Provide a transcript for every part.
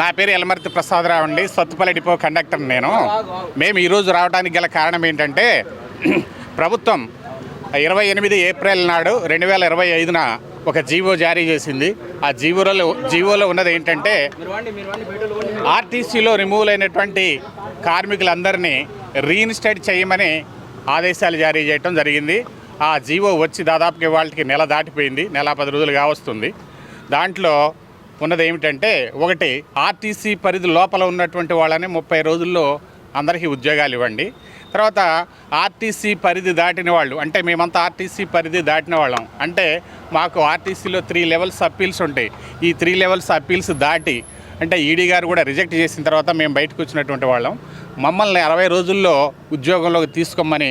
నా పేరు ఎలమర్తి ప్రసాదరావు అండి. సత్తుపల్లి డిపో కండక్టర్ నేను. మేము ఈరోజు రావడానికి గల కారణం ఏంటంటే ప్రభుత్వం ఇరవై ఎనిమిది ఏప్రిల్ నాడు రెండు వేల ఇరవై ఐదున ఒక జీవో జారీ చేసింది. ఆ జీవోలో జీవోలో ఉన్నది ఏంటంటే ఆర్టీసీలో రిమూవ్ అయినటువంటి కార్మికులందరినీ రీఇన్స్టేట్ చేయమని ఆదేశాలు జారీ చేయడం జరిగింది. ఆ జీవో వచ్చి దాదాపుకి వాళ్ళకి నెల దాటిపోయింది. నెల పది రోజులు కావస్తుంది దాంట్లో ఉన్నది ఏమిటంటే ఒకటి ఆర్టీసీ పరిధి లోపల ఉన్నటువంటి వాళ్ళని ముప్పై రోజుల్లో అందరికీ ఉద్యోగాలు ఇవ్వండి. తర్వాత ఆర్టీసీ పరిధి దాటిన వాళ్ళు అంటే మేమంతా ఆర్టీసీ పరిధి దాటిన వాళ్ళం. అంటే మాకు ఆర్టీసీలో త్రీ లెవెల్స్ అప్పీల్స్ ఉంటాయి. ఈ త్రీ లెవెల్స్ అప్పీల్స్ దాటి అంటే ఈడీ గారు కూడా రిజెక్ట్ చేసిన తర్వాత మేము బయటకు వచ్చినటువంటి వాళ్ళం. మమ్మల్ని అరవై రోజుల్లో ఉద్యోగంలోకి తీసుకోమని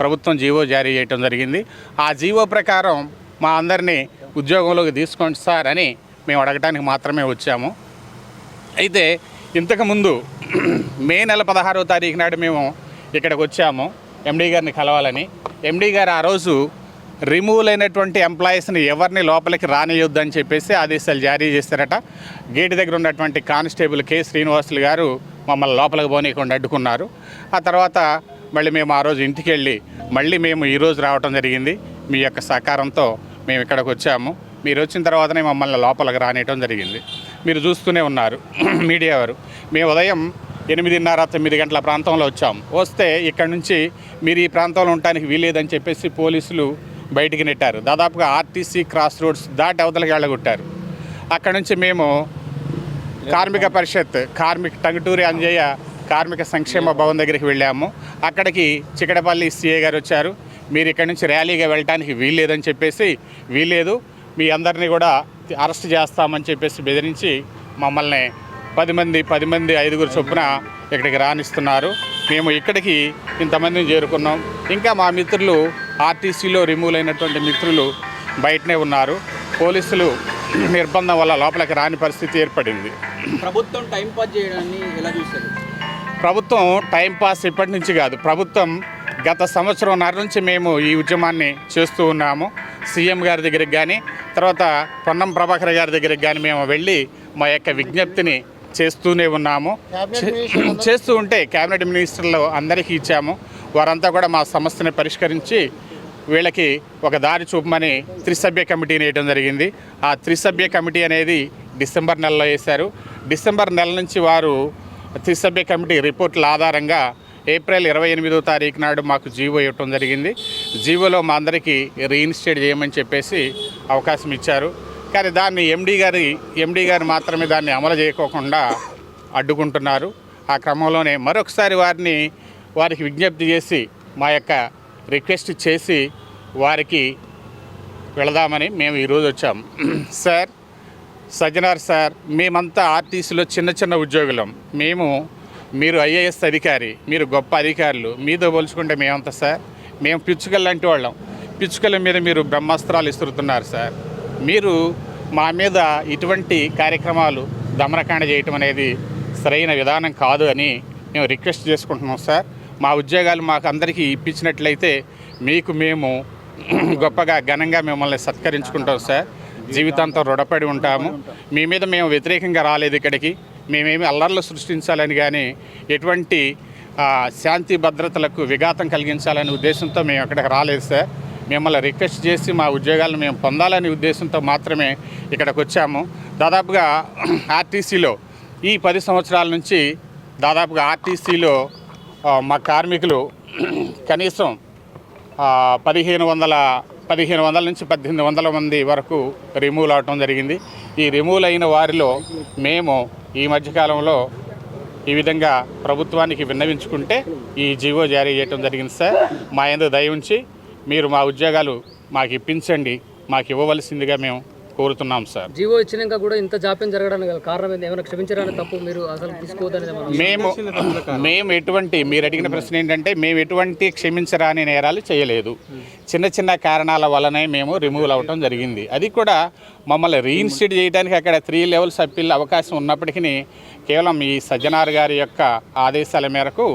ప్రభుత్వం జీవో జారీ చేయడం జరిగింది. ఆ జీవో ప్రకారం మా అందరినీ ఉద్యోగంలోకి తీసుకోండి సార్ అని మేము అడగటానికి మాత్రమే వచ్చాము. అయితే ఇంతకుముందు మే నెల పదహారవ తారీఖు నాడు మేము ఇక్కడికి వచ్చాము ఎండీ గారిని కలవాలని. ఎండీ గారు ఆ రోజు రిమూవ్ అయినటువంటి ఎంప్లాయీస్ని ఎవరిని లోపలికి రానియొద్దని చెప్పేసి ఆదేశాలు జారీ చేశారట. గేట్ దగ్గర ఉన్నటువంటి కానిస్టేబుల్ కె శ్రీనివాసులు గారు మమ్మల్ని లోపలికి పోనీయకుండా అడ్డుకున్నారు. ఆ తర్వాత మళ్ళీ మేము ఆ రోజు ఇంటికి వెళ్ళి మళ్ళీ మేము ఈరోజు రావటం జరిగింది. మీ యొక్క సహకారంతో మేము ఇక్కడికి వచ్చాము. మీరు వచ్చిన తర్వాతనే మమ్మల్ని లోపలికి రానియటం జరిగింది. మీరు చూస్తూనే ఉన్నారు. మీడియా వారు. మేము ఉదయం ఎనిమిదిన్నర తొమ్మిది గంటల ప్రాంతంలో వచ్చాం. వస్తే ఇక్కడ నుంచి మీరు ఈ ప్రాంతంలో ఉండటానికి వీలేదని చెప్పేసి పోలీసులు బయటికి నెట్టారు. దాదాపుగా ఆర్టీసీ క్రాస్ రోడ్స్ దాటి అవతలకి వెళ్ళగొట్టారు. అక్కడ నుంచి మేము కార్మిక పరిషత్ కార్మిక టంగుటూరి అంజయ్య కార్మిక సంక్షేమ భవన్ దగ్గరికి వెళ్ళాము. అక్కడికి చికడపల్లి సిఏ గారు వచ్చారు. మీరు ఇక్కడి నుంచి ర్యాలీగా వెళ్ళడానికి వీల్లేదని చెప్పేసి వీల్లేదు. మీ అందరినీ కూడా అరెస్ట్ చేస్తామని చెప్పేసి బెదిరించి మమ్మల్ని పది మంది పది మంది ఐదుగురు చొప్పున ఇక్కడికి రానిస్తున్నారు. మేము ఇక్కడికి ఇంతమందిని చేరుకున్నాం. ఇంకా మా మిత్రులు ఆర్టీసీలో రిమూవ్ అయినటువంటి మిత్రులు బయటనే ఉన్నారు. పోలీసులు నిర్బంధం వల్ల లోపలికి రాని పరిస్థితి ఏర్పడింది. ప్రభుత్వం టైం పాస్ చేయడాన్ని ఎలా చూస్తారు? ప్రభుత్వం టైం పాస్ ఇప్పటి నుంచి కాదు. ప్రభుత్వం గత సంవత్సరంన్నర నుంచి మేము ఈ ఉద్యమాన్ని చేస్తూ ఉన్నాము. సీఎం గారి దగ్గరికి కానీ తర్వాత పొన్నం ప్రభాకర్ గారి దగ్గరికి కానీ మేము వెళ్ళి మా యొక్క విజ్ఞప్తిని చేస్తూనే ఉన్నాము. చేస్తూ ఉంటే కేబినెట్ మినిస్టర్లు అందరికీ ఇచ్చాము. వారంతా కూడా మా సమస్యని పరిష్కరించి వీళ్ళకి ఒక దారి చూపమని త్రిసభ్య కమిటీని వేయడం జరిగింది. ఆ త్రిసభ్య కమిటీ అనేది డిసెంబర్ నెలలో వేశారు. డిసెంబర్ నెల నుంచి వారు త్రిసభ్య కమిటీ రిపోర్ట్ల ఆధారంగా ఏప్రిల్ ఇరవై ఎనిమిదో తారీఖు నాడు మాకు జీవో ఇవ్వటం జరిగింది. జీవోలో మా అందరికీ రీఇన్స్టేట్ చేయమని చెప్పేసి అవకాశం ఇచ్చారు. కానీ దాన్ని ఎండీ గారి ఎండీ గారు మాత్రమే దాన్ని అమలు చేయకోకుండా అడ్డుకుంటున్నారు. ఆ క్రమంలోనే మరొకసారి వారిని వారికి విజ్ఞప్తి చేసి మా యొక్క రిక్వెస్ట్ చేసి వారికి వెళదామని మేము ఈరోజు వచ్చాం. సార్ సజ్జనార్ సార్ మేమంతా ఆర్టీసీలో చిన్న చిన్న ఉద్యోగులం. మేము మీరు ఐఏఎస్ అధికారి మీరు గొప్ప అధికారులు. మీతో పోల్చుకుంటే మేమంతా సార్ మేము పిచ్చుకలు లాంటి వాళ్ళం. పిచ్చుకల మీద మీరు బ్రహ్మాస్త్రాలు ఇస్తున్నారు సార్. మీరు మా మీద ఇటువంటి కార్యక్రమాలు దమనకాండ చేయటం అనేది సరైన విధానం కాదు అని మేము రిక్వెస్ట్ చేసుకుంటున్నాం సార్. మా ఉద్యోగాలు మాకు అందరికీ ఇప్పించినట్లయితే మీకు మేము గొప్పగా ఘనంగా మిమ్మల్ని సత్కరించుకుంటాం సార్. జీవితాంతం రుణపడి ఉంటాము. మీ మీద మేము వ్యతిరేకంగా రాలేదు ఇక్కడికి. మేమేమి అల్లర్లు సృష్టించాలని కానీ ఎటువంటి శాంతి భద్రతలకు విఘాతం కలిగించాలనే ఉద్దేశంతో మేము అక్కడికి రాలేదు సార్. మిమ్మల్ని రిక్వెస్ట్ చేసి మా ఉద్యోగాలను మేము పొందాలనే ఉద్దేశంతో మాత్రమే ఇక్కడికి వచ్చాము. దాదాపుగా ఆర్టీసీలో ఈ పది సంవత్సరాల నుంచి దాదాపుగా ఆర్టీసీలో మా కార్మికులు కనీసం పదిహేను వందల పదిహేను వందల నుంచి పద్దెనిమిది వందల మంది వరకు రిమూవ్ అవటం జరిగింది. ఈ రిమూవ్ అయిన వారిలో మేము ఈ మధ్యకాలంలో ఈ విధంగా ప్రభుత్వానికి విన్నవించుకుంటే ఈ జీవో జారీ చేయటం జరిగింది సార్. మా ఎందు దయ ఉంచి మీరు మా ఉద్యోగాలు మాకు ఇప్పించండి మాకు ఇవ్వవలసిందిగా మేము కోరుతున్నాం సార్. జీవో ఇచ్చినాక కూడా ఇంత జాప్యం జరగడానికి కారణం ఏంది? ఏమైనా క్షమించడానికి తప్పు మీరు అసలు తీసుకోవద్దని మేము మేము ఎటువంటి మీరు అడిగిన ప్రశ్న ఏంటంటే మేము ఎటువంటి క్షమించరాని నేరాలు చేయలేదు. చిన్న చిన్న కారణాల వల్లనే మేము రిమూవ్ అవ్వటం జరిగింది. అది కూడా మమ్మల్ని రీఇన్స్టేట్ చేయడానికి అక్కడ త్రీ లెవెల్స్ అప్పీల్ అవకాశం ఉన్నప్పటికీ కేవలం ఈ సజ్జనార్ గారి యొక్క ఆదేశాల మేరకు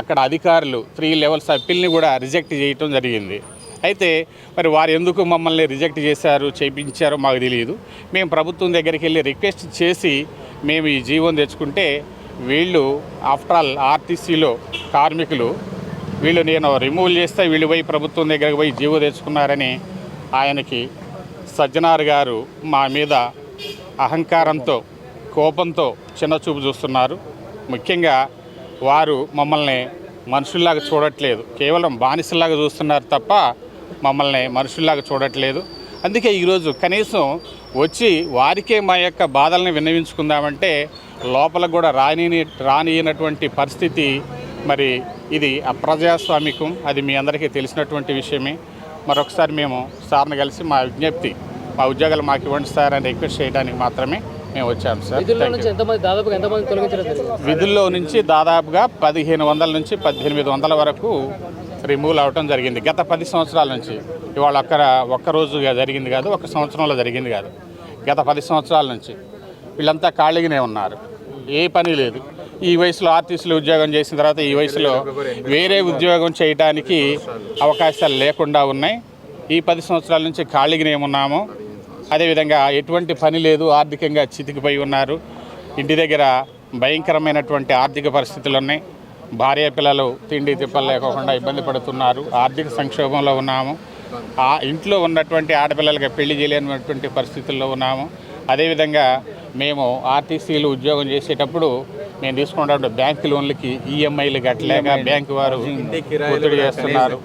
అక్కడ అధికారులు త్రీ లెవెల్స్ అప్పీల్ని కూడా రిజెక్ట్ చేయటం జరిగింది. అయితే మరి వారు ఎందుకు మమ్మల్ని రిజెక్ట్ చేశారు చేయించారో మాకు తెలియదు. మేము ప్రభుత్వం దగ్గరికి వెళ్ళి రిక్వెస్ట్ చేసి మేము ఈ జీవం తెచ్చుకుంటే వీళ్ళు ఆఫ్టర్ ఆల్ ఆర్టీసీలో కార్మికులు వీళ్ళు నేను రిమూవ్ చేస్తే వీళ్ళు పోయి ప్రభుత్వం దగ్గరకు పోయి జీవో తెచ్చుకున్నారని ఆయనకి సజ్జనార్ గారు మా మీద అహంకారంతో కోపంతో చిన్నచూపు చూస్తున్నారు. ముఖ్యంగా వారు మమ్మల్ని మనుషుల్లాగా చూడట్లేదు. కేవలం బానిసల్లాగా చూస్తున్నారు తప్ప మమ్మల్ని మనుషుల్లాగా చూడట్లేదు. అందుకే ఈరోజు కనీసం వచ్చి వారికే మా యొక్క బాధల్ని విన్నవించుకుందామంటే లోపల కూడా రాని రానియనటువంటి పరిస్థితి మరి ఇది అప్రజాస్వామికం. అది మీ అందరికీ తెలిసినటువంటి విషయమే. మరొకసారి మేము సార్ని కలిసి మా విజ్ఞప్తి మా ఉద్యోగాలు మాకు ఇవ్వండి సార్ అని రిక్వెస్ట్ చేయడానికి మాత్రమే మేము వచ్చాము సార్. విధుల్లో నుంచి దాదాపుగా పదిహేను వందల నుంచి పద్దెనిమిది వందల వరకు రిమూవ్ అవ్వటం జరిగింది. గత పది సంవత్సరాల నుంచి ఇవాళ ఒక్క ఒక్క రోజుగా జరిగింది కాదు ఒక సంవత్సరంలో జరిగింది కాదు. గత పది సంవత్సరాల నుంచి వీళ్ళంతా ఖాళీగానే ఉన్నారు. ఏ పని లేదు. ఈ వయసులో ఆర్టీసీలు ఉద్యోగం చేసిన తర్వాత ఈ వయసులో వేరే ఉద్యోగం చేయడానికి అవకాశాలు లేకుండా ఉన్నాయి. ఈ పది సంవత్సరాల నుంచి ఖాళీగానే ఉన్నాము. అదేవిధంగా ఎటువంటి పని లేదు. ఆర్థికంగా చితికిపోయి ఉన్నారు. ఇంటి దగ్గర భయంకరమైనటువంటి ఆర్థిక పరిస్థితులు ఉన్నాయి. భార్య పిల్లలు తిండి తిప్పలు లేకోకుండా ఇబ్బంది పడుతున్నారు. ఆర్థిక సంక్షోభంలో ఉన్నాము. ఆ ఇంట్లో ఉన్నటువంటి ఆడపిల్లలకి పెళ్ళి చేయలేనటువంటి పరిస్థితుల్లో ఉన్నాము. అదేవిధంగా మేము ఆర్టీసీలు ఉద్యోగం చేసేటప్పుడు మేము తీసుకున్నటువంటి బ్యాంక్ లోన్లకి ఈఎంఐలు కట్టలేక బ్యాంకు వారు ఒత్తిడి చేస్తున్నారు.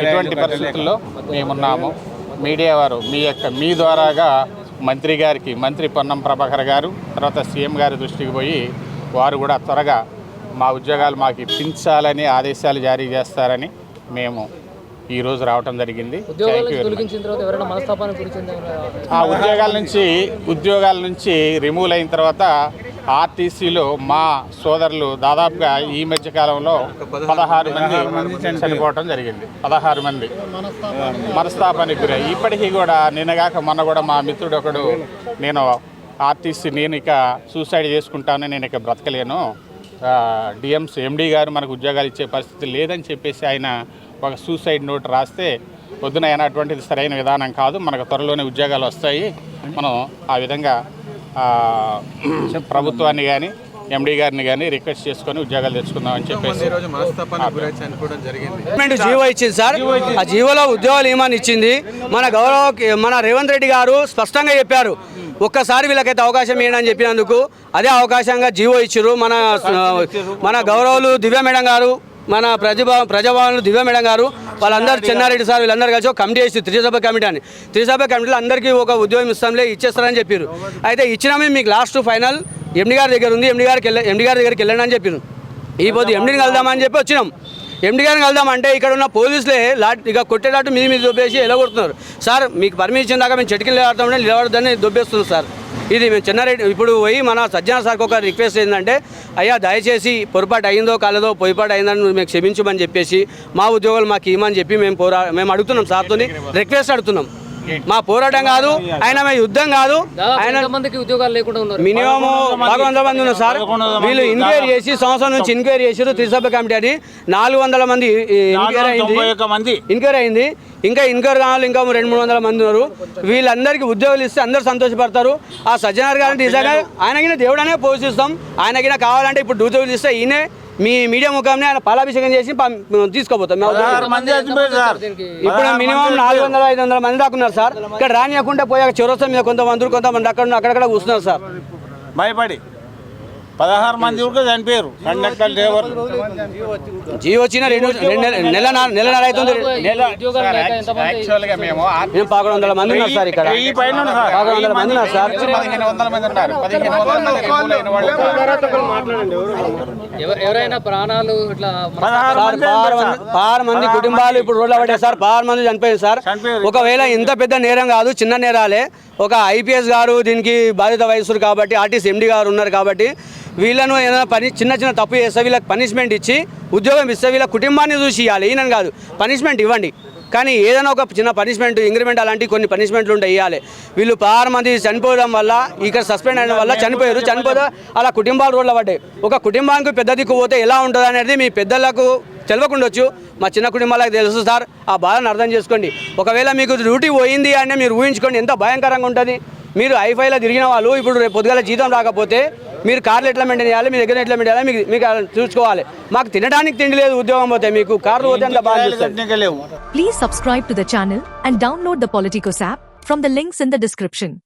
ఇటువంటి పరిస్థితుల్లో మేమున్నాము. మీడియా వారు మీ యొక్క మీ ద్వారాగా మంత్రి గారికి మంత్రి పొన్నం ప్రభాకర్ గారు తర్వాత సీఎం గారి దృష్టికి పోయి వారు కూడా త్వరగా మా ఉద్యోగాలు మాకు ఇప్పించాలని ఆదేశాలు జారీ చేస్తారని మేము ఈరోజు రావటం జరిగింది. ఆ ఉద్యోగాల నుంచి ఉద్యోగాల నుంచి రిమూవ్ అయిన తర్వాత ఆర్టీసీలో మా సోదరులు దాదాపుగా ఈ మధ్య కాలంలో పదహారు మంది చనిపోవటం జరిగింది. పదహారు మంది. మనస్తాపానికి గురై. ఇప్పటికీ కూడా నిన్నగాక మొన్న కూడా మా మిత్రుడు ఒకడు నేను ఆర్టీసీ నేను ఇక సూసైడ్ చేసుకుంటాను నేను ఇక బ్రతకలేను. డిఎంస్ ఎండి గారు మనకు ఉద్యోగాలు ఇచ్చే పరిస్థితి లేదని చెప్పేసి ఆయన ఒక సూసైడ్ నోట్ రాస్తే పొద్దున అయినటువంటిది సరైన విధానం కాదు మనకు త్వరలోనే ఉద్యోగాలు వస్తాయి. మనం ఆ విధంగా ఆ, ప్రభుత్వాన్ని కానీ ఎండి గారిని కానీ రిక్వెస్ట్ చేసుకొని ఉద్యోగాలు తెచ్చుకుందామని చెప్పేసి జీవో ఇచ్చింది సార్. ఆ జీవోలో ఉద్యోగాలు ఏమని ఇచ్చింది? మన గౌరవ మన రేవంత్ రెడ్డి గారు స్పష్టంగా చెప్పారు. ఒక్కసారి వీళ్ళకైతే అవకాశం ఇవ్వడం అని చెప్పినందుకు అదే అవకాశంగా జీవో ఇచ్చారు. మన మన గౌరవులు దివ్య మేడం గారు మన ప్రజభా ప్రజాభవన్లు దివ్య మేడం గారు వాళ్ళందరూ చెన్నారెడ్డి సార్ వీళ్ళందరూ కలిసి ఒక కమిటీ వేసి త్రిసభ కమిటీ అని. త్రిసభ కమిటీలో అందరికీ ఒక ఉద్యోగం ఇస్తాంలే ఇచ్చేస్తారని చెప్పారు అయితే ఇచ్చినామే మీకు లాస్ట్ ఫైనల్ ఎండి గారి దగ్గర ఉంది ఎండి గారికి వెళ్ళ ఎండి గారి దగ్గరికి వెళ్ళండి అని చెప్పారు ఈ పొద్దు ఎండిని కలుద్దామని చెప్పి వచ్చినాం. ఎండి గారిని కలుద్దామంటే ఇక్కడ ఉన్న పోలీసులే లాట్ ఇక కొట్టేటట్టు మీద మీద దొబ్బేసి ఎలా కొడుతున్నారు? సార్ మీకు పర్మిషన్ దాకా మేము చెట్టుకి నిలబడతామని నిలబడదని దొబ్బేస్తున్నారు సార్. ఇది మేము చిన్నారెడ్డి ఇప్పుడు పోయి మన సజ్జన సార్కి ఒక రిక్వెస్ట్ ఏంటంటే అయ్యా దయచేసి పొరపాటు అయిందో కాలేదో పొరపాటు అయిందని మేము క్షమించమని చెప్పేసి మా ఉద్యోగాలు మాకు ఇవ్వమని చెప్పి మేము పోరా మేము అడుగుతున్నాం సార్తో రిక్వెస్ట్ అడుగుతున్నాం. మా పోరాటం కాదు ఆయన మా యుద్ధం కాదు ఆయన ఎంతమందికి ఉద్యోగాలు లేకుండా ఉన్నారు. మినిమం పదకొండు వందల మంది ఉన్నారు సార్. వీళ్ళు ఎంక్వైరీ చేసి సంవత్సరం నుంచి ఎంక్వైరీ చేసారు త్రిసభ్య కమిటీ అని. నాలుగు వందల మంది ఎంక్వైరీ అయింది. ఎంక్వైరీ అయింది. ఇంకా ఎంక్వైరీ కావాలి ఇంకా రెండు మూడు వందల మంది ఉన్నారు. వీళ్ళందరికీ ఉద్యోగాలు ఇస్తే అందరూ సంతోషపడతారు. ఆ సజ్జనార్ గారిని నిజంగా ఆయనకిన దేవుడనే పోషిస్తాం. ఆయనకిన కావాలంటే ఇప్పుడు ఉద్యోగులు ఇస్తే ఈయనే మీ మీడియా ముఖంని ఆయన పాలాభిషేకం చేసి తీసుకోపోతాం. ఇప్పుడు మినిమం నాలుగు వందల ఐదు వందల మంది దాకా ఉన్నారు సార్. ఇక్కడ రానియకుండా పోయాక చివరొస్తా మీద కొంతమంది కొంతమంది అక్కడ అక్కడక్కడ కూర్చున్నారు సార్. భయపడి. పదహారు మంది కూడా చనిపోయారు. కండక్టర్ డ్రైవర్లు. జియో వచ్చిన రెండు నెల నెల అవుతుంది. నెల మేము మేము పదకొండు వందల మంది ఉన్నారు సార్ ఇక్కడ. పదకొండు వందల మంది ఉన్నారు సార్. ఎవరైనా ప్రాణాలు ఇట్లా పదహారు మంది కుటుంబాలు ఇప్పుడు రోడ్ల పడ్డాయి సార్. పదహారు మంది చనిపోయారు సార్. ఒకవేళ ఇంత పెద్ద నేరం కాదు చిన్న నేరాలే. ఒక ఐపీఎస్ గారు దీనికి బాధిత వయస్సురు కాబట్టి ఆర్టీసీ ఎండి గారు ఉన్నారు కాబట్టి వీళ్ళను ఏదైనా పని చిన్న చిన్న తప్పు చేస్తే వీళ్ళకి పనిష్మెంట్ ఇచ్చి ఉద్యోగం ఇస్తే వీళ్ళ కుటుంబాన్ని చూసి ఇవ్వాలి ఈయనని కాదు. పనిష్మెంట్ ఇవ్వండి. కానీ ఏదైనా ఒక చిన్న పనిష్మెంట్ ఇంక్రిమెంట్ అలాంటి కొన్ని పనిష్మెంట్లు ఉంటాయి ఇవ్వాలి వీళ్ళు పదహారు మంది చనిపోవడం వల్ల ఇక్కడ సస్పెండ్ అయిన వల్ల చనిపోయారు. చనిపోతే అలా కుటుంబాలు రోడ్ల పడ్డాయి. ఒక కుటుంబానికి పెద్ద దిక్కు పోతే ఎలా ఉంటుంది అనేది మీ పెద్దలకు తెలియకుండొచ్చు మా చిన్న కుటుంబాలకు తెలుసు సార్. ఆ బాధను అర్థం చేసుకోండి. ఒకవేళ మీకు డ్యూటీ పోయింది అంటే మీరు ఊహించుకోండి. ఎంత భయంకరంగా ఉంటుంది. మీరు ఐఫైలో తిరిగిన వాళ్ళు ఇప్పుడు రేపు పొద్దుగాల జీతం రాకపోతే మీరు కార్లు ఎట్లా మెయింటైన్ చేయాలి? మీ దగ్గర ఎట్లా మెయింటైన్ చేయాలి? మీకు మీకు అలా చూసుకోవాలి. మాకు తినడానికి తిండి లేదు ఉద్యోగం పోతే మీకు కార్లు పోతే అంత బాగా please subscribe to the channel and download the politicos app from the links in the description